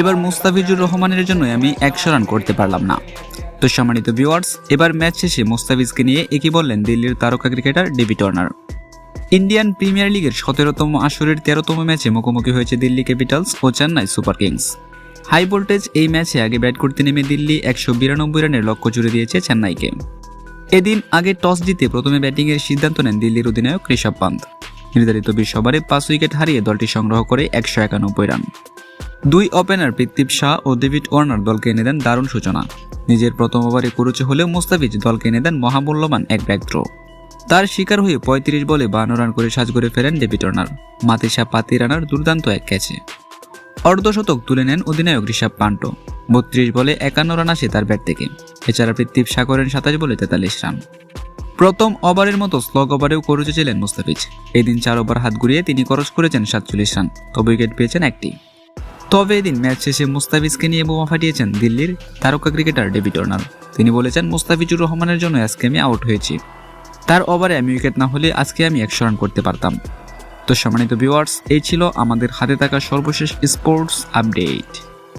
এবার মুস্তাফিজুর রহমানের জন্য আমি একশো রান করতে পারলাম না। তো সম্মানিত ভিউয়ার্স এবার ম্যাচ শেষে মুস্তাফিজকে নিয়ে একই বললেন দিল্লির তারকা cricketer Davy Turner Indian premier লিগের সতেরোতম আসরের তেরোতম ম্যাচে মুখোমুখি হয়েছে দিল্লি ক্যাপিটালস ও Chennai super kings. High voltage এই ম্যাচে আগে ব্যাট করতে নেমে দিল্লি একশো বিরানব্বই রানের লক্ষ্য জুড়ে দিয়েছে চেন্নাইকে। এদিন আগে টস জিতে প্রথমে ব্যাটিংয়ের সিদ্ধান্ত নেন দিল্লির অধিনায়ক ঋষভ পান্ত। নির্ধারিত বিশ ওভারে পাঁচ উইকেট হারিয়ে দলটি সংগ্রহ করে একশো একানব্বই রান। দুই ওপেনার পৃথ্বীপ শাহ ও ডেভিড ওয়ার্নার দলকে এনে দেন দারুণ সূচনা। নিজের প্রথম ওভারে কুরুচে হলেও মুস্তাফিজ দলকে এনে দেন মহামূল্যবান এক ব্যাক থ্রো। তার শিকার হয়ে পঁয়ত্রিশ বলে বান্ন রান করে সাজ করে ফেরেন ডেভিড ওয়ার্নার। মাতিসা পাতি রানার দুর্দান্ত এক ক্যাচে। অর্ধশতক তুলে নেন অধিনায়ক ঋষভ পান্ট। বত্রিশ বলে একান্ন রান আসে তার ব্যাট থেকে। এছাড়া পৃথ্বীপ শাহ করেন সাতাশ বলে তেতাল্লিশ রান। প্রথম ওভারের মতো স্লগ ওভারেও করুচে ছিলেন মুস্তাফিজ। এদিন চার ওভার হাত ঘুরিয়ে তিনি খরচ করেছেন সাতচল্লিশ রান। তবে উইকেট পেয়েছেন একটি। তবে এদিন ম্যাচ শেষে মুস্তাফিজকে নিয়ে বোমা ফাটিয়েছেন দিল্লির তারকা ক্রিকেটার ডেভিড ওর্নাল। তিনি বলেছেন, মুস্তাফিজুর রহমানের জন্য আজকে আমি আউট হয়েছি। তার ওভারে আমি উইকেট না হলে আজকে আমি একশো রান করতে পারতাম। তো সম্মানিত ভিউয়ার্স এই ছিল আমাদের হাতে থাকা সর্বশেষ স্পোর্টস আপডেট